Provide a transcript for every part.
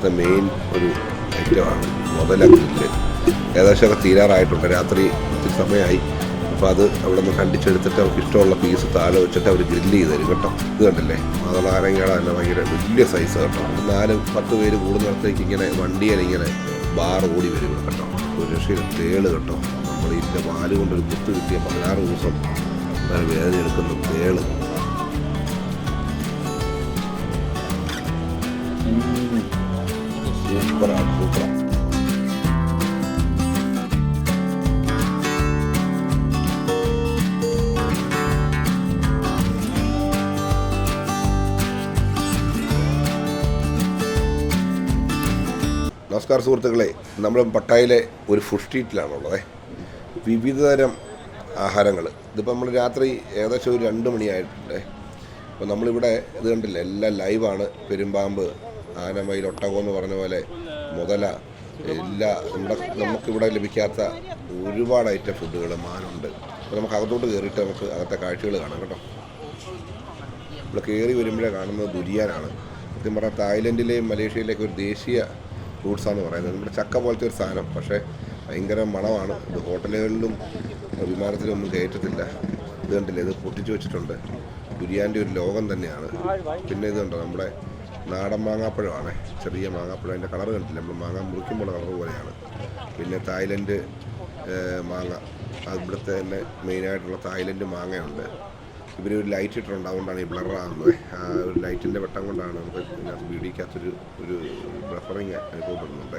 ഇവിടുത്തെ മെയിൻ ഒരു ഐറ്റമാണ് മുതല ഗ്രില്ല് ഏകദേശമൊക്കെ തീരാറായിട്ടുണ്ട്. രാത്രി ഒത്തിരി സമയമായി. അപ്പോൾ അത് അവിടെ നിന്ന് കണ്ടിച്ചെടുത്തിട്ട് അവർക്ക് ഇഷ്ടമുള്ള പീസ് താഴെ വെച്ചിട്ട് അവർ ഗ്രില്ല് ചെയ്ത് തരും കേട്ടോ. ഇത് കണ്ടില്ലേ? മാതളാരങ്ങയുടെ തന്നെ ഭയങ്കര വലിയ സൈസ് കേട്ടോ. നാല് പത്ത് പേര് കൂടുന്നിടത്തേക്ക് ഇങ്ങനെ വണ്ടിയിൽ ഇങ്ങനെ ബാർ ഓടി വരും കേട്ടോ. ഒരു രക്ഷയിൽ തേൾ കേട്ടോ. നമ്മൾ ഇതിന്റെ പാൽ കൊണ്ടൊരു കുത്ത് കിട്ടിയ പതിനാറ് ദിവസം വേദന എടുക്കുന്ന. തേൾ. സൂപ്പറാണ് സൂപ്പറാണ് നമസ്കാരം സുഹൃത്തുക്കളെ. നമ്മൾ പട്ടായിലെ ഒരു ഫുഡ് സ്ട്രീറ്റിലാണുള്ളത് വിവിധതരം ആഹാരങ്ങൾ. ഇതിപ്പോൾ നമ്മൾ രാത്രി ഏകദേശം ഒരു രണ്ട് മണിയായിട്ടുണ്ട്. അപ്പോൾ നമ്മളിവിടെ ഇത് കണ്ടില്ല? എല്ലാം ലൈവാണ് പെരുമ്പാമ്പ് ആനമയിൽ ഒട്ടകം എന്ന് പറഞ്ഞ പോലെ മുതല എല്ലാ നമ്മുടെ നമുക്കിവിടെ ലഭിക്കാത്ത ഒരുപാട് ഐറ്റം ഫുഡുകൾ മാനുണ്ട്. അപ്പോൾ നമുക്ക് അകത്തോട്ട് കയറിയിട്ട് നമുക്ക് അകത്തെ കാഴ്ചകൾ കാണാം കേട്ടോ. നമ്മൾ കയറി വരുമ്പോഴേ കാണുന്നത് ദുരിയാനാണ്. സത്യം പറഞ്ഞാൽ തായ്ലൻഡിലെയും മലേഷ്യയിലേക്കും ഒരു ദേശീയ ഫ്രൂട്ട്സാണെന്ന് പറയുന്നത്. നമ്മുടെ ചക്ക പോലത്തെ ഒരു സാധനം. പക്ഷേ ഭയങ്കര മണമാണ്. ഇത് ഹോട്ടലുകളിലും വിമാനത്തിലും ഒന്നും കയറ്റത്തില്ല. ഇത് കണ്ടില്ലേ? ഇത് പൊട്ടിച്ചു വെച്ചിട്ടുണ്ട്. ബിരിയാണിന്റെ ഒരു ലോകം തന്നെയാണ്. പിന്നെ ഇത് കണ്ടോ നമ്മുടെ നാടൻ മാങ്ങാപ്പഴമാണ്. ചെറിയ മാങ്ങാപ്പഴം. അതിന്റെ കളർ കണ്ടില്ല നമ്മൾ മാങ്ങ മുറിക്കുമ്പോൾ കളർ പോലെയാണ്. പിന്നെ തായ്ലൻഡ് മാങ്ങ. ഇവിടുത്തെ തന്നെ മെയിനായിട്ടുള്ള തായ്ലൻഡ് മാങ്ങയുണ്ട്. ഇവർ ഒരു ലൈറ്റ് ഇട്ടിട്ടുണ്ട് അതുകൊണ്ടാണ് ഈ ബ്ലറാകുന്നത് ആ ഒരു ലൈറ്റിന്റെ വെട്ടം കൊണ്ടാണ് നമുക്ക് ഇതിനകത്ത് വീടിക്കകത്തൊരു ഒരു ബ്ലഫറിങ് അനുഭവപ്പെടുന്നുണ്ട്.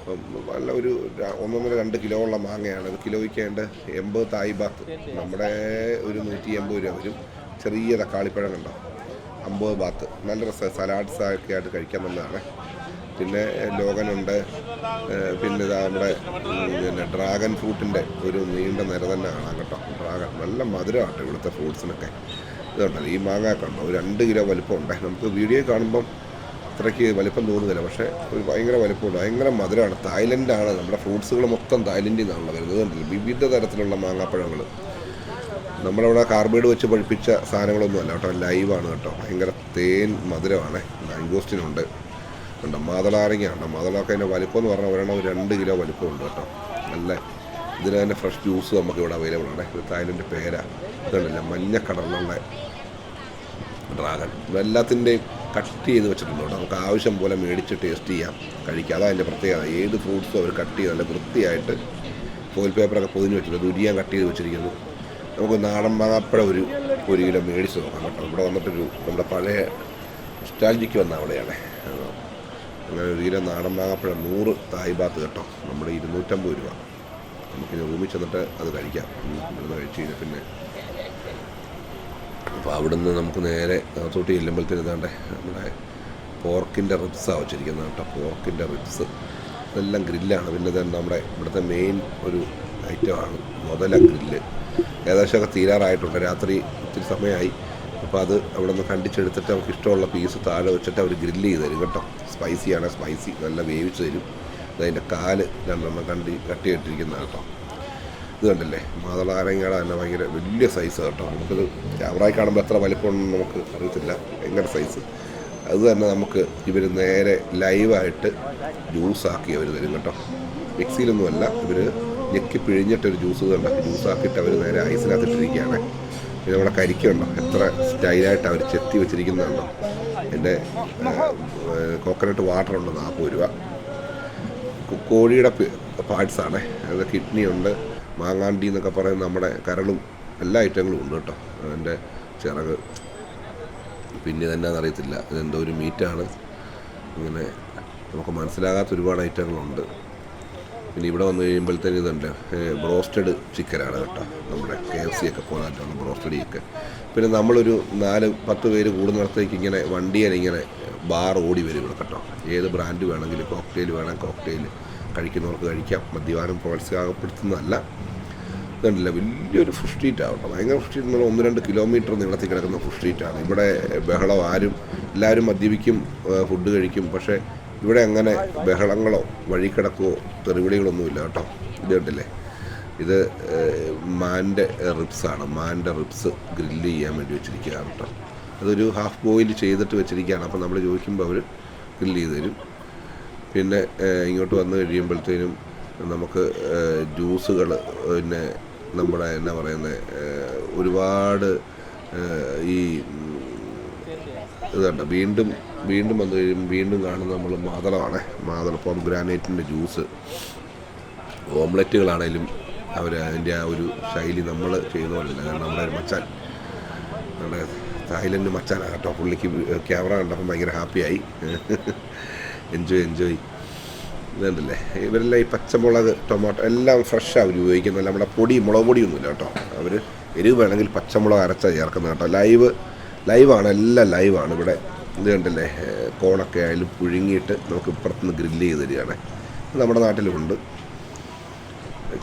അപ്പം നല്ല ഒരു ഒന്നൊന്നര രണ്ട് കിലോ ഉള്ള മാങ്ങയാണ്. ഒരു കിലോയ്ക്ക് അതിന്റെ എൺപത് തായ് ബാത്ത് നമ്മുടെ ഒരു നൂറ്റി എൺപത് രൂപ വരും. ചെറിയ തക്കാളിപ്പഴം കണ്ടോ? അമ്പത് ബാത്ത് നല്ല രസം സലാഡ്സ് ഒക്കെ ആയിട്ട് കഴിക്കാൻ നല്ലതാണ് പിന്നെ ലോകനുണ്ട്. പിന്നെ ഇതാ നമ്മുടെ പിന്നെ ഡ്രാഗൺ ഫ്രൂട്ടിന്റെ ഒരു നീണ്ട നിര തന്നെ കാണാം കേട്ടോ. ഡ്രാഗൺ നല്ല മധുരമാട്ടോ ഇവിടുത്തെ ഫ്രൂട്ട്സിനൊക്കെ ഇതുണ്ടല്ലോ ഈ മാങ്ങ കണ്ടോ ഒരു രണ്ട് കിലോ വലിപ്പമുണ്ട്. നമുക്ക് വീഡിയോ കാണുമ്പം അത്രയ്ക്ക് വലിപ്പം തോന്നുന്നില്ല. പക്ഷേ ഒരു ഭയങ്കര വലിപ്പമുണ്ട്. ഭയങ്കര മധുരമാണ്. തായ്ലൻഡാണ് നമ്മുടെ ഫ്രൂട്ട്സുകൾ മൊത്തം തായ്ലൻഡിൽ നിന്നാണല്ലോ വരുന്നത്. വിവിധ തരത്തിലുള്ള മാങ്ങാപ്പഴങ്ങൾ നമ്മളവിടെ കാർബൈഡ് വെച്ച് പഴിപ്പിച്ച സാധനങ്ങളൊന്നുമല്ല കേട്ടോ ലൈവാണ് കേട്ടോ. ഭയങ്കര തേൻ മധുരമാണ്. മാംഗോസ്റ്റിനുണ്ട് ഉണ്ട് മാതളാരങ്ങയാണ് മാതളൊക്കെ അതിന്റെ വലിപ്പം എന്ന് പറഞ്ഞാൽ ഒരെണ്ണം ഒരു രണ്ട് കിലോ വലിപ്പമുണ്ട് കേട്ടോ. നല്ല ഇതിന് തന്നെ ഫ്രഷ് ജ്യൂസ് നമുക്ക് ഇവിടെ അവൈലബിൾ ആണ്. ഇത് തായ്ലൻഡ് പേര. ഇതുണ്ടല്ലോ മഞ്ഞ കളറിലുള്ള ഡ്രാഗൺ ഇതെല്ലാത്തിന്റെയും കട്ട് ചെയ്ത് വെച്ചിട്ടുണ്ട് കേട്ടോ. നമുക്ക് ആവശ്യം പോലെ മേടിച്ച് ടേസ്റ്റ് ചെയ്യാം. കഴിക്കാം. അതാണ് അതിന്റെ പ്രത്യേകത. ഏത് ഫ്രൂട്ട്സും അവർ കട്ട് ചെയ്ത് നല്ല വൃത്തിയായിട്ട് ഫോയിൽ പേപ്പറൊക്കെ പൊതിഞ്ഞ് വെച്ചിട്ടുണ്ട്. ദുരിയാൻ കട്ട് ചെയ്ത് വെച്ചിരിക്കുന്നു. നമുക്ക് നാടൻ മാങ്ങാപ്പഴം ഒരു ഒരു കിലോ മേടിച്ച് നോക്കാം കേട്ടോ. ഇവിടെ വന്നിട്ടൊരു നമ്മുടെ പഴയ സ്റ്റാൽജിക്ക് വന്ന അവിടെയാണ്. അങ്ങനെ ഒരു കിലോ നാടൻ മാങ്ങാപ്പഴം നൂറ് തായ് ഭാഗത്ത് കേട്ടോ. നമ്മുടെ ഇരുന്നൂറ്റമ്പത് രൂപ. നമുക്ക് റൂമിൽ ചെന്നിട്ട് അത് കഴിക്കാം. ഇവിടുന്ന് കഴിച്ച് കഴിഞ്ഞാൽ പിന്നെ അപ്പോൾ അവിടുന്ന് നമുക്ക് നേരെ അകത്തോട്ട് ചെല്ലുമ്പോഴത്തേന് ഇതാണ്ട് നമ്മുടെ പോർക്കിന്റെ റിബ്സാണ് വെച്ചിരിക്കുന്നത് കേട്ടോ. പോർക്കിന്റെ റിബ്സ് ഇതെല്ലാം ഗ്രില്ലാണ്. പിന്നെ തന്നെ നമ്മുടെ ഇവിടുത്തെ മെയിൻ ഒരു ഐറ്റമാണ് മുതല ഗ്രില്ല്. ഏകദേശമൊക്കെ തീരാറായിട്ടുണ്ട്. രാത്രി ഒത്തിരി സമയമായി. അപ്പോൾ അത് അവിടെ നിന്ന് കണ്ടിച്ചെടുത്തിട്ട് നമുക്ക് ഇഷ്ടമുള്ള പീസ് താഴെ വെച്ചിട്ട് അവർ ഗ്രില്ല് ചെയ്ത് തരും കേട്ടോ. സ്പൈസിയാണ് സ്പൈസി നല്ല വേവിച്ച് തരും. അതിന്റെ കാൽ രണ്ടെണ്ണം കണ്ടി കട്ടി ഇട്ടിരിക്കുന്നത് കേട്ടോ. ഇത് കണ്ടില്ലേ? മാതളാരങ്ങയുടെ തന്നെ ഭയങ്കര വലിയ സൈസ് കേട്ടോ. നമുക്കത് ക്യാമറയിൽ കാണുമ്പോൾ എത്ര വലിപ്പമുണ്ടെന്ന് നമുക്ക് അറിയത്തില്ല. ഭയങ്കര സൈസ് അത് തന്നെ നമുക്ക് ഇവർ നേരെ ലൈവായിട്ട് ജ്യൂസാക്കി അവർ തരും കേട്ടോ. മിക്സിയിലൊന്നുമല്ല ഇവർ ഞെക്കി പിഴിഞ്ഞിട്ടൊരു ജ്യൂസ് കണ്ടോ? ജ്യൂസാക്കിയിട്ട് അവർ നേരെ ഐസിനകത്തിട്ടിരിക്കുകയാണ് പിന്നെ നമ്മുടെ കരിക്കുണ്ടോ എത്ര സ്റ്റൈലായിട്ട് അവർ ചെത്തി വെച്ചിരിക്കുന്നുണ്ടോ എന്റെ കോക്കനട്ട് വാട്ടർ ഉണ്ട് നാൽപ്പത് രൂപ. കോഴിയുടെ പാർട്സാണ് അത് കിഡ്നി ഉണ്ട്. മാങ്ങാണ്ടി എന്നൊക്കെ പറയുന്ന നമ്മുടെ കരളും എല്ലാ ഐറ്റങ്ങളും ഉണ്ട് കേട്ടോ. അതിന്റെ ചിറക്. പിന്നെ ഇതെന്നാന്ന് അറിയത്തില്ല. ഇതെന്തോ ഒരു മീറ്റാണ് ഇങ്ങനെ നമുക്ക് മനസ്സിലാകാത്ത ഒരുപാട് ഐറ്റങ്ങളുണ്ട് പിന്നെ ഇവിടെ വന്നു കഴിയുമ്പോഴത്തേന് ഇതുണ്ട്. ബ്രോസ്റ്റഡ് ചിക്കനാണ് കേട്ടോ. നമ്മുടെ കെ എഫ് സി ഒക്കെ പോകാനായിട്ടാണ് ബ്രോസ്റ്റഡ് ചിക്കൻ. പിന്നെ നമ്മളൊരു നാല് പത്ത് പേര് കൂടുന്നിടത്തേക്ക് ഇങ്ങനെ വണ്ടിയിൽ ഇങ്ങനെ ബാർ ഓടി വരും ഇവിടെ കേട്ടോ. ഏത് ബ്രാൻഡ് വേണമെങ്കിലും കോക്ടെയിൽ വേണം കോക്ടെയിൽ കഴിക്കുന്നവർക്ക് കഴിക്കാം. മദ്യപാനം പ്രോത്സാഹപ്പെടുത്തുന്നതല്ല. ഇതുണ്ടല്ല വലിയൊരു ഫുഡ് സ്ട്രീറ്റ് കേട്ടോ. ഭയങ്കര ഫുഡ് സ്ട്രീറ്റ് ഒന്ന് രണ്ട് കിലോമീറ്റർ നീളത്തിൽ കിടക്കുന്ന ഫുഡ് സ്ട്രീറ്റാണ് ഇവിടെ ബഹളം ആരും എല്ലാവരും മദ്യപിക്കും ഫുഡ് കഴിക്കും. പക്ഷേ ഇവിടെ അങ്ങനെ ബഹളങ്ങളോ വഴിക്കിടക്കോ തെറിവിളികളൊന്നുമില്ല കേട്ടോ. ഇത് കണ്ടില്ലേ? ഇത് മാന്റെ റിബ്സാണ്. മാന്റെ റിബ്സ് ഗ്രില്ല് ചെയ്യാൻ വേണ്ടി വെച്ചിരിക്കുകയാണ് കേട്ടോ. അതൊരു ഹാഫ് ബോയിൽ ചെയ്തിട്ട് വെച്ചിരിക്കുകയാണ്. അപ്പോൾ നമ്മൾ ചോദിക്കുമ്പോൾ അവർ ഗ്രില്ല് ചെയ്ത് തരും. പിന്നെ ഇങ്ങോട്ട് വന്നു കഴിയുമ്പോഴത്തേനും നമുക്ക് ജ്യൂസുകൾ പിന്നെ നമ്മുടെ എന്നാ പറയുന്നത് ഒരുപാട് ഈ ഇതുണ്ട്. ഇത് വീണ്ടും വീണ്ടും വന്നു കഴിയുമ്പോൾ വീണ്ടും കാണുന്നത് നമ്മൾ മാതളമാണ്. മാതള പോം ഗ്രാനൈറ്റിന്റെ ജ്യൂസ്. ഓംലെറ്റുകളാണേലും അവർ അതിന്റെ ആ ഒരു ശൈലി നമ്മൾ ചെയ്യുന്ന പോലെയല്ല കാരണം നമ്മുടെ ഒരു മച്ചാൻ നമ്മുടെ തായ്ലൻഡ് മച്ചാനാണ് കേട്ടോ. പുള്ളിക്ക് ക്യാമറ കണ്ടപ്പോൾ ഭയങ്കര ഹാപ്പിയായി. Enjoy enjoy. ഇതുണ്ടല്ലേ? ഇവരെല്ലാം ഈ പച്ചമുളക് ടൊമാറ്റോ എല്ലാം ഫ്രഷാണ് അവർ ഉപയോഗിക്കുന്നത്. നമ്മുടെ പൊടി മുളക് പൊടിയൊന്നുമില്ല കേട്ടോ. അവർ എരിവ് വേണമെങ്കിൽ പച്ചമുളക് അരച്ച ചേർക്കുന്നത് കേട്ടോ. ലൈവ് ലൈവാണ് എല്ലാം ലൈവാണ് ഇവിടെ. ഇത് കണ്ടില്ലേ? കോണൊക്കെ ആയാലും പുഴുങ്ങിയിട്ട് നമുക്ക് ഇപ്പുറത്തുനിന്ന് ഗ്രില്ല് ചെയ്ത് തരികയാണ്. നമ്മുടെ നാട്ടിലുമുണ്ട്.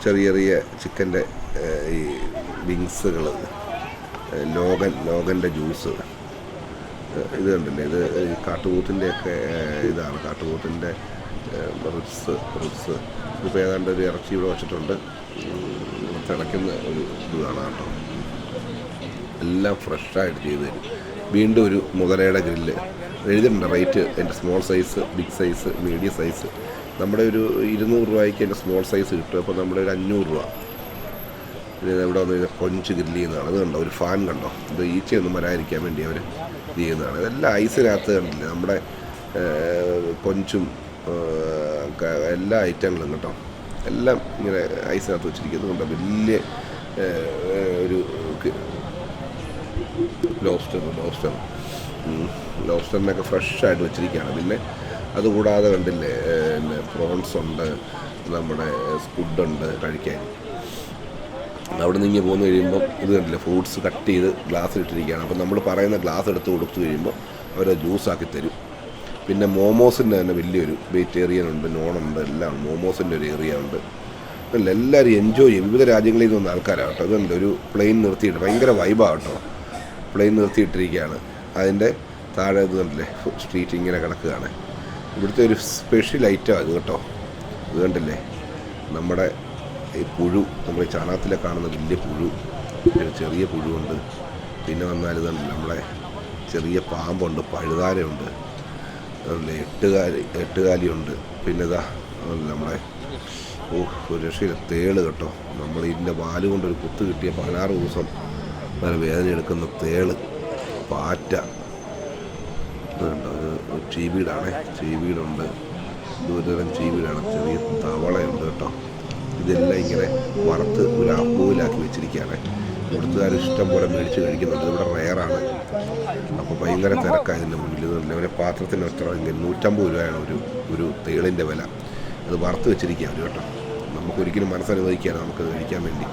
ചെറിയ ചെറിയ ചിക്കന്റെ ഈ വിങ്സുകൾ ലോഗൻ ലോഗന്റെ ജ്യൂസ്. ഇത് കണ്ടില്ലേ? ഇത് ഈ കാട്ടുകൂത്തിന്റെയൊക്കെ ഇതാണ്. കാട്ടുപൂത്തിന്റെ റിപ്സ് റിപ്സ് ഇതിപ്പോൾ ഏതാണ്ട് ഒരു ഇറച്ചി ഇവിടെ വെച്ചിട്ടുണ്ട്. തിളയ്ക്കുന്ന ഒരു ഇതാണ് കേട്ടോ. എല്ലാം ഫ്രഷായിട്ട് ചെയ്ത് തരും. വീണ്ടും ഒരു മുതലയുടെ ഗ്രില്ല്. എഴുതിയിട്ടുണ്ട്. റേറ്റ് എന്റെ small size big size medium size. നമ്മുടെ ഒരു ഇരുന്നൂറ് രൂപയ്ക്ക് എന്റെ സ്മോൾ സൈസ് കിട്ടും. അപ്പോൾ നമ്മുടെ ഒരു അഞ്ഞൂറ് രൂപ. പിന്നെ ഇവിടെ വന്ന്? കഴിഞ്ഞാൽ കൊഞ്ച് ഗ്രില്ല് ചെയ്യുന്നതാണ്. അത് കണ്ടോ? ഒരു ഫാൻ കണ്ടോ? ഇത് ഈച്ചയൊന്നും വരാതിരിക്കാൻ വേണ്ടി അവർ ഇത് ചെയ്യുന്നതാണ്. ഇതെല്ലാം ഐസിനകത്ത് കണ്ടില്ലേ? നമ്മുടെ കൊഞ്ചും എല്ലാ ഐറ്റങ്ങളും കേട്ടോ എല്ലാം ഇങ്ങനെ ഐസിനകത്ത് വെച്ചിരിക്കുന്നത് കണ്ടോ വലിയ ഒരു ലോബ്സ്റ്റർ ലോബ്സ്റ്റർ ലോബ്സ്റ്ററിനൊക്കെ ഫ്രഷായിട്ട് വെച്ചിരിക്കുകയാണ്. പിന്നെ അതുകൂടാതെ കണ്ടില്ലേ പിന്നെ പ്രോൺസ് ഉണ്ട് നമ്മുടെ സ്കുഡ് ഉണ്ട് കഴിക്കാൻ. അവിടെ നിന്ന് ഇങ്ങനെ പോകുന്ന കഴിയുമ്പോൾ ഇത് കണ്ടില്ലേ ഫ്രൂട്ട്സ് കട്ട് ചെയ്ത് ഗ്ലാസ്സിൽ ഇട്ടിരിക്കുകയാണ് അപ്പോൾ നമ്മൾ പറയുന്ന ഗ്ലാസ് എടുത്ത് കൊടുത്തു കഴിയുമ്പോൾ അവർ ജ്യൂസാക്കി തരും. പിന്നെ മോമോസിന്റെ തന്നെ വലിയൊരു വെജിറ്റേറിയൻ ഉണ്ട് നോൺ ഉണ്ട് എല്ലാം മോമോസിന്റെ ഒരു ഏരിയ ഉണ്ട്. എല്ലാവരും എൻജോയ് ചെയ്യും. വിവിധ രാജ്യങ്ങളിൽ നിന്ന് ആൾക്കാരാണ് കേട്ടോ. അതുകൊണ്ട് ഒരു പ്ലെയിൻ നിർത്തിയിട്ട് ഭയങ്കര വൈബാണ് കേട്ടോ. പ്ലെയിൻ നിർത്തിയിട്ടിരിക്കുകയാണ്. അതിന്റെ താഴെ ഇത് കണ്ടില്ലേ? സ്ട്രീറ്റ് ഇങ്ങനെ കിടക്കുകയാണ്. ഇവിടുത്തെ ഒരു സ്പെഷ്യൽ ഐറ്റമാണ് ഇത് കേട്ടോ. ഇത് കണ്ടില്ലേ? നമ്മുടെ ഈ പുഴു നമ്മൾ ചാണകത്തിലെ കാണുന്ന വലിയ പുഴു. ഒരു ചെറിയ പുഴുവുണ്ട്. പിന്നെ വന്നാൽ ഇതുണ്ട് നമ്മുടെ ചെറിയ പാമ്പുണ്ട് പഴുതാരയുണ്ട്. അതുപോലെ എട്ടുകാലി എട്ടുകാലിയുണ്ട്. പിന്നെ ഇതാ നമ്മുടെ ഓ ഒരു രക്ഷയില്ല തേൾ കേട്ടോ. നമ്മൾ ഇതിന്റെ വാൽ കൊണ്ടൊരു കുത്ത് കിട്ടിയ പതിനാറ് ദിവസം വരെ വേദന എടുക്കുന്ന തേൾ പാറ്റ. ഒരു ചീവീടാണേ ചീവീടുണ്ട് ദൂരതരം ചീവീടാണ് ചെറിയ തവളയുണ്ട് കേട്ടോ. ഇതെല്ലാം ഇങ്ങനെ വറുത്ത് ഒരു അപ്പൂവിലാക്കി വെച്ചിരിക്കുകയാണ്. കൊടുത്തുകാർ ഇഷ്ടം പോലെ മേടിച്ച് കഴിക്കുന്നുണ്ട്. ഇവിടെ റെയറാണ്. അപ്പോൾ ഭയങ്കര തിരക്കാണ് ഇതിന്റെ മുന്നിൽ. ഇതുണ്ട് ഒരു പാത്രത്തിന് എത്ര നൂറ്റമ്പത് രൂപയാണ് ഒരു ഒരു തേളിന്റെ വില. അത് വറുത്ത് വെച്ചിരിക്കുകയാണ് കേട്ടോ നമുക്കൊരിക്കലും മനസ്സനുവദിക്കുകയാണ് നമുക്ക് കഴിക്കാൻ വേണ്ടി.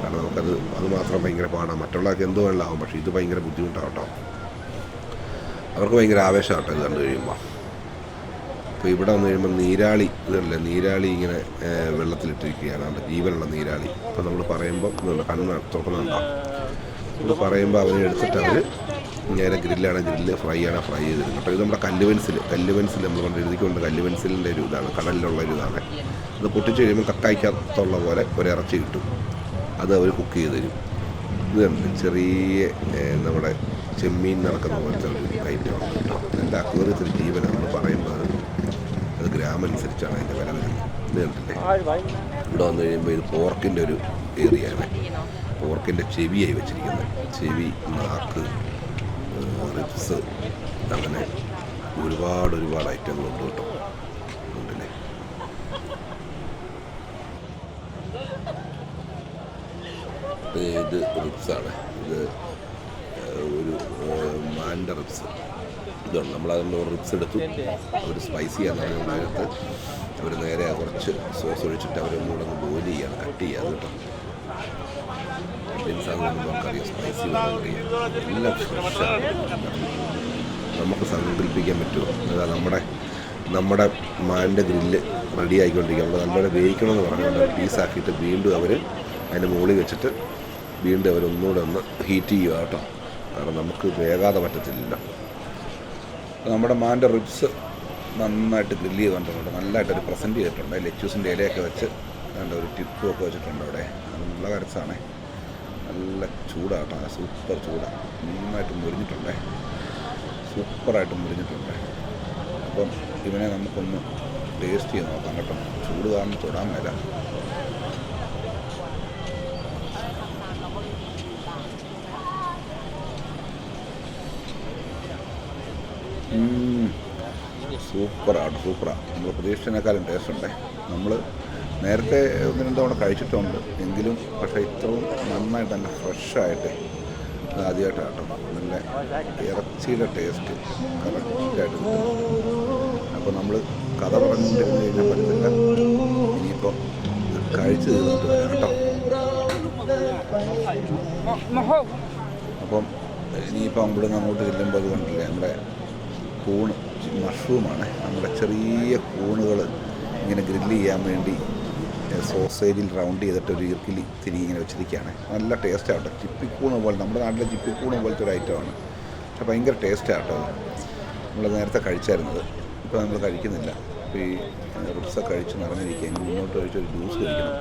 കാരണം നമുക്കത് അത് മാത്രം ഭയങ്കര പാടാണ് മറ്റുള്ളവർക്ക് എന്തോ വെള്ളമാവും പക്ഷേ ഇത് ഭയങ്കര ബുദ്ധിമുട്ടാണ് കേട്ടോ. അവർക്ക് ഭയങ്കര ആവേശമാണ് ഇത് കണ്ടു കഴിയുമ്പോൾ അപ്പോൾ ഇവിടെ വന്നു കഴിയുമ്പോൾ നീരാളി ഇതല്ലേ നീരാളി ഇങ്ങനെ വെള്ളത്തിലിട്ടിരിക്കുകയാണ്. അവിടെ ജീവനുള്ള നീരാളി. അപ്പോൾ നമ്മൾ പറയുമ്പോൾ കണ്ണ് തുറക്കുന്നുണ്ടോ? നമ്മൾ പറയുമ്പോൾ അവരെ എടുത്തിട്ട് അവർ നേരെ ഗ്രില്ലാണ് ഗ്രില്ല് ഫ്രൈ ആണ് ഫ്രൈ ചെയ്ത് തരും കേട്ടോ ഇത് നമ്മുടെ കല്ല് പെൻസിൽ കല്ല് പെൻസിൽ നമ്മൾ കൊണ്ട് എഴുതിക്കൊണ്ട് കല്ല് പെൻസിലിന്റെ ഒരു ഇതാണ് കടലിലുള്ള ഒരു ഇതാണ്. ഇത് പൊട്ടിച്ച് കഴിയുമ്പോൾ കക്കായ്ക്കകത്തുള്ള പോലെ ഒരു ഇറച്ചി കിട്ടും. അത് അവർ കുക്ക് ചെയ്ത് തരും. ഇത് കണ്ട് ചെറിയ നമ്മുടെ ചെമ്മീൻ നടക്കുന്ന പോലത്തെ ഒരു ഐറ്റമാണ് കേട്ടോ. എന്റെ അക്വേറിയത്തിൽ ജീവൻ നമ്മൾ പറയുമ്പോൾ അത് അത് ഗ്രാം അനുസരിച്ചാണ് അതിന്റെ വില വരുന്നത്. ഇത് കണ്ടില്ലേ? ഇവിടെ വന്നു കഴിയുമ്പോൾ ഇത് പോർക്കിന്റെ ഒരു ഏരിയയാണ്. പോർക്കിന്റെ ചെവിയായി വെച്ചിരിക്കുന്നത്. ചെവി നാക്ക് റിപ്സ് അങ്ങനെ ഒരുപാട് ഒരുപാട് ഐറ്റങ്ങളുണ്ട് കേട്ടോ. ഇത് റിപ്സാണ് ഇത് ഒരു മാന്റെ റിപ്സ് ഇതുണ്ട് നമ്മളതിന്റെ റിപ്സ് എടുത്തു. അവർ സ്പൈസി പറഞ്ഞുകൊണ്ട് അതിനകത്ത് അവർ നേരെ കുറച്ച് സോസ് ഒഴിച്ചിട്ട് അവർ ഒന്നുകൂടെ ഒന്ന് ബോയിൽ ചെയ്യാണ് കട്ട്. ചെയ്യുക കേട്ടോ നമുക്കറിയാം. സ്പൈസി നമുക്ക് സങ്കല്പിക്കാൻ പറ്റുമോ? അതാ നമ്മുടെ നമ്മുടെ മാന്റെ ഗ്രില്ല് റെഡി ആയിക്കൊണ്ടിരിക്കുക നമ്മൾ നല്ലവണ്ണം വേവിക്കണമെന്ന് പറഞ്ഞുകൊണ്ട് പീസാക്കിയിട്ട് വീണ്ടും അവർ അതിന്റെ മുകളിൽ വെച്ചിട്ട് വീണ്ടും അവരൊന്നുകൂടെ ഒന്ന് ഹീറ്റ് ചെയ്യുക കേട്ടോ. കാരണം നമുക്ക് വേകാതെ പറ്റത്തില്ല നമ്മുടെ മാന്റെ റിബ്സ് നന്നായിട്ട് ഗ്രില്ല് ചെയ്ത് കണ്ടിട്ടുണ്ട് നല്ലതായിട്ട് ഒരു പ്രസന്റ് ചെയ്തിട്ടുണ്ട് ലെച്ചൂസിന്റെ ഇലയൊക്കെ വെച്ച് അതിന്റെ ഒരു ടിപ്പും ഒക്കെ വെച്ചിട്ടുണ്ട് അവിടെ. നല്ല കരച്ചാണേ. നല്ല ചൂടാട്ടോ സൂപ്പർ ചൂടാണ് നന്നായിട്ട് മുരിഞ്ഞിട്ടുണ്ടേ. സൂപ്പറായിട്ട് മുരിഞ്ഞിട്ടുണ്ട്. അപ്പം ഇവനെ നമുക്കൊന്ന് ടേസ്റ്റ് ചെയ്ത് നോക്കാം കേട്ടോ. ചൂട് കാരണം തൊടാൻ മേല. സൂപ്പറാണ് സൂപ്പറാണ് നമ്മൾ പ്രതീക്ഷിച്ചതിനേക്കാളും ടേസ്റ്റ് ഉണ്ടേ. നമ്മൾ നേരത്തെ ഒന്ന് തവണ കഴിച്ചിട്ടുണ്ട്. എങ്കിലും പക്ഷേ ഇത്രയും നന്നായിട്ട് നല്ല ഫ്രഷായിട്ട് ആദ്യമായിട്ടാണ് കേട്ടോ നല്ല ഇറച്ചിയുടെ ടേസ്റ്റ് കറക്റ്റായിട്ട് അപ്പോൾ നമ്മൾ കഥ പറഞ്ഞുകൊണ്ടിരുന്ന് കഴിഞ്ഞാൽ പറ്റത്തില്ല ഇനിയിപ്പോൾ കഴിച്ച് തീർന്നിട്ട് വരാം കേട്ടോ. അപ്പം ഇനിയിപ്പോൾ ഇവിടുന്ന് അങ്ങോട്ട് ചെല്ലുമ്പോൾ അത് കണ്ടില്ലേ? നമ്മുടെ കൂണ് മഷ്റൂമാണ്. നമ്മുടെ ചെറിയ കൂണുകൾ ഇങ്ങനെ ഗ്രില്ല് ചെയ്യാൻ വേണ്ടി സോസേജിൽ റൗണ്ട് ചെയ്തിട്ട് ഒരു ഈർക്കിലി തിരികെ ഇങ്ങനെ വെച്ചിരിക്കുകയാണ്. നല്ല ടേസ്റ്റാണ് ആട്ടോ ചിപ്പിക്കൂണ് പോലെ നമ്മുടെ നാട്ടിലെ ചിപ്പിക്കൂണ് പോലത്തെ ഒരു ഐറ്റമാണ് പക്ഷെ ഭയങ്കര ടേസ്റ്റ് ആട്ടോ നമ്മൾ നേരത്തെ കഴിച്ചായിരുന്നത്. ഇപ്പോൾ നമ്മൾ കഴിക്കുന്നില്ല. അപ്പോൾ ഈ റിപ്സൊക്കെ കഴിച്ച് നിറഞ്ഞിരിക്കുക. മുന്നോട്ട് കഴിച്ചൊരു ജ്യൂസ് കഴിക്കണം.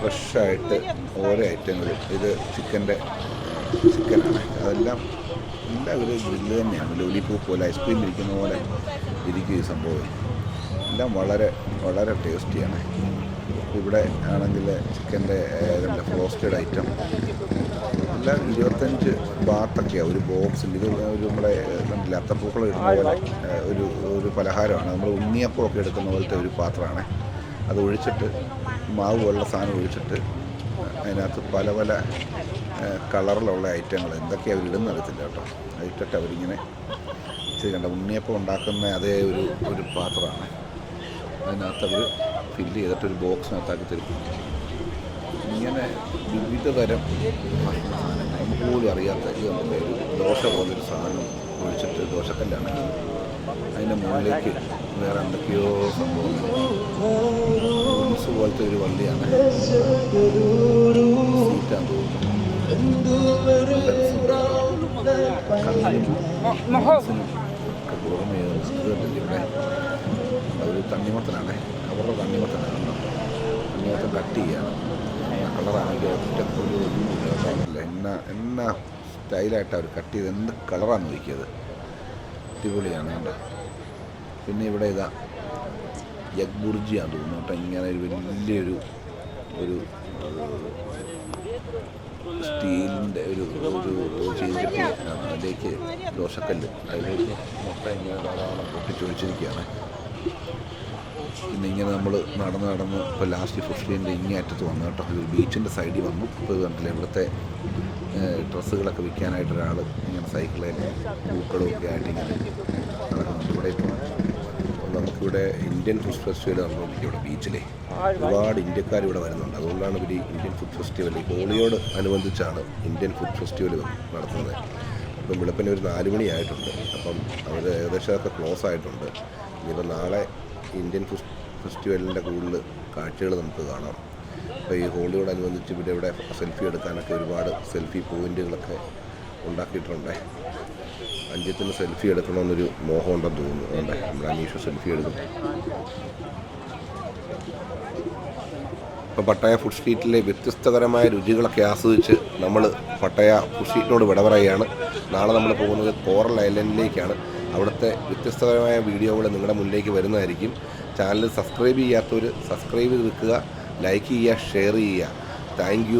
ഫ്രഷായിട്ട് ഓരോ ഐറ്റങ്ങളും ഇത് ചിക്കന്റെ ചിക്കനാണ്. അതെല്ലാം എല്ലാം ഒരു ഗ്രില്ല് തന്നെയാണ് ലോലിപ്പൂപ്പ് പോലെ ഐസ്ക്രീം ഇരിക്കുന്ന പോലെ ഇരിക്കും ഈ സംഭവം. എല്ലാം വളരെ വളരെ ടേസ്റ്റിയാണ് ഇവിടെ ആണെങ്കിൽ ചിക്കന്റെ ഇതിന്റെ ഫ്രോസ്റ്റഡ് ഐറ്റം എല്ലാം ഇരുപത്തഞ്ച് ബാത്തൊക്കെയാണ് ഒരു ബോക്സിൽ ഇത് ഒരു നമ്മുടെ കണ്ടില്ല അത്തപ്പൂക്കൾ ഇടുന്ന പോലെ ഒരു ഒരു പലഹാരമാണ്. നമ്മൾ ഉണ്ണിയപ്പമൊക്കെ എടുക്കുന്ന പോലത്തെ ഒരു പാത്രമാണ്. അത് ഒഴിച്ചിട്ട് മാവ് പോലുള്ള സാധനം ഒഴിച്ചിട്ട് അതിനകത്ത് പല പല കളറിലുള്ള ഐറ്റങ്ങൾ എന്തൊക്കെയാണ് അവർ ഇടുന്ന അറിയത്തില്ല കേട്ടോ. അതിട്ടിട്ട് അവരിങ്ങനെ കണ്ട ഉണ്ണിയപ്പം ഉണ്ടാക്കുന്ന അതേ ഒരു ഒരു പാത്രമാണ്. അതിനകത്ത് അവർ ഫില്ല് ചെയ്തിട്ട് ഒരു ബോക്സിനകത്താക്കി തരും. ഇങ്ങനെ വിവിധ തരം ഭക്ഷണ നമുക്ക് പോലും അറിയാത്ത ഈ ഒരു ദോശ പോലൊരു സാധനം ഒഴിച്ചിട്ട് ദോശക്കല്ലാണ്. അതിന്റെ മുകളിലേക്ക് വേറെ എന്തൊക്കെയോ സംഭവങ്ങൾ. പോലത്തെ ഒരു വള്ളിയാണ്. സീറ്റാന്ന് തോന്നുന്നു. അതൊരു കേട്ടോ എന്നാ എന്നാ സ്റ്റൈലായിട്ട് അവർ കട്ട് ചെയ്ത് എന്ത് കളറാണ് നോക്കിയത്? അടിപൊളിയാണ് കേട്ടോ പിന്നെ ഇവിടെ ഇതാ യഗ്ബുർജിയാണ് തോന്നുന്നു കേട്ടോ. ഇങ്ങനെ ഒരു വലിയൊരു ഒരു സ്റ്റീലിന്റെ ഒരു ഒരു ആണ് അതിലേക്ക് ദോശക്കല്ല്. അതിലേക്ക് മുട്ട ഇങ്ങനെ ധാരാളം പൊട്ടിച്ചൊഴിച്ചിരിക്കുകയാണ്. ഇങ്ങനെ നമ്മൾ നടന്ന് നടന്ന് ഇപ്പോൾ ലാസ്റ്റ് ഫുഷ്ലിന്റെ ഇങ്ങേ അറ്റത്ത് വന്നു കേട്ടോ. ഒരു ബീച്ചിന്റെ സൈഡിൽ വന്നു. ഇപ്പോൾ കണ്ടില്ലേ ഇവിടുത്തെ ഡ്രസ്സുകളൊക്കെ വിൽക്കാനായിട്ട് ഒരാൾ ഇങ്ങനെ സൈക്കിളിൽ പൂക്കളും ഒക്കെ ആയിട്ട് ഇങ്ങനെ നടക്കുന്നുണ്ട്. ഇവിടെ ഇപ്പം നമുക്കിവിടെ ഇന്ത്യൻ ഫുഡ് ഫെസ്റ്റിവൽ നടന്നുകൊണ്ടിരിക്കും ഇവിടെ ബീച്ചിലെ ഒരുപാട് ഇന്ത്യക്കാർ ഇവിടെ വരുന്നുണ്ട്. അതുകൊണ്ടാണ് ഇവർ ഇന്ത്യൻ ഫുഡ് ഫെസ്റ്റിവൽ ഈ ഹോളിയോട് അനുബന്ധിച്ചാണ് ഇന്ത്യൻ ഫുഡ് ഫെസ്റ്റിവൽ നടത്തുന്നത്. അപ്പം വെളുപ്പിന് ഒരു നാല് മണിയായിട്ടുണ്ട് അപ്പം അവർ ഏകദേശം അതൊക്കെ ക്ലോസ് ആയിട്ടുണ്ട്. ഇനിയിപ്പോൾ നാളെ ഇന്ത്യൻ ഫുഡ് ഫെസ്റ്റിവലിന്റെ കൂടുതൽ കാഴ്ചകൾ നമുക്ക് കാണാം. അപ്പോൾ ഈ ഹോളിയോടനുബന്ധിച്ച് ഇവിടെ ഇവിടെ സെൽഫി എടുക്കാനൊക്കെ ഒരുപാട് സെൽഫി പോയിന്റുകളൊക്കെ ഉണ്ടാക്കിയിട്ടുണ്ട്. അഞ്ചത്തിന് സെൽഫി എടുക്കണമെന്നൊരു മോഹം ഉണ്ടെന്ന് തോന്നുന്നു. അതുകൊണ്ട് നമ്മുടെ അനീഷ സെൽഫി എടുക്കും. ഇപ്പോൾ പട്ടയ ഫുഡ് സ്ട്രീറ്റിലെ വ്യത്യസ്തകരമായ രുചികളൊക്കെ ആസ്വദിച്ച് നമ്മൾ പട്ടയ ഫുഡ് സ്ട്രീറ്റിനോട് വിട പറയുകയാണ്. നാളെ നമ്മൾ പോകുന്നത് കോറൽ ഐലൻഡിലേക്കാണ്. അവിടുത്തെ വ്യത്യസ്തകരമായ വീഡിയോകൾ നിങ്ങളുടെ മുന്നിലേക്ക് വരുന്നതായിരിക്കും. ചാനൽ സബ്സ്ക്രൈബ് ചെയ്യാത്തവർ സബ്സ്ക്രൈബ് ചെയ്ത് വെക്കുക ലൈക്ക് ചെയ്യുക ഷെയർ ചെയ്യുക. താങ്ക്